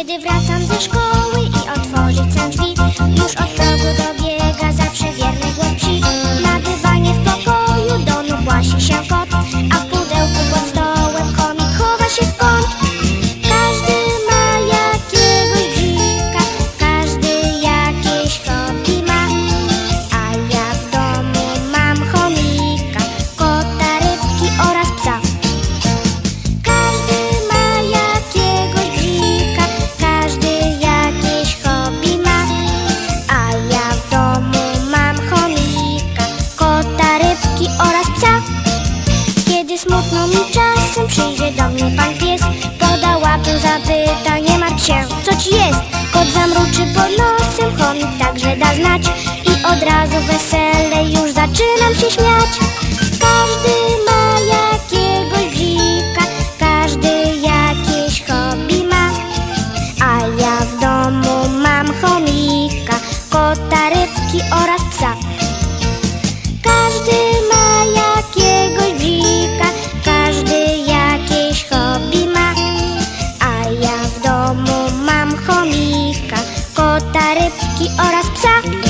Kiedy wracam ze szkoły smutno mi czasem. Przyjdzie do mnie pan pies Poda łapę, zapyta, nie martw się Co ci jest? Kot zamruczy pod nosem Chomik także da znać. I od razu wesele Już zaczynam się śmiać. Każdy ma jakiegoś bzika Każdy jakieś hobby ma. A ja w domu mam chomika Kota, rybki oraz psa. rybki oraz psa.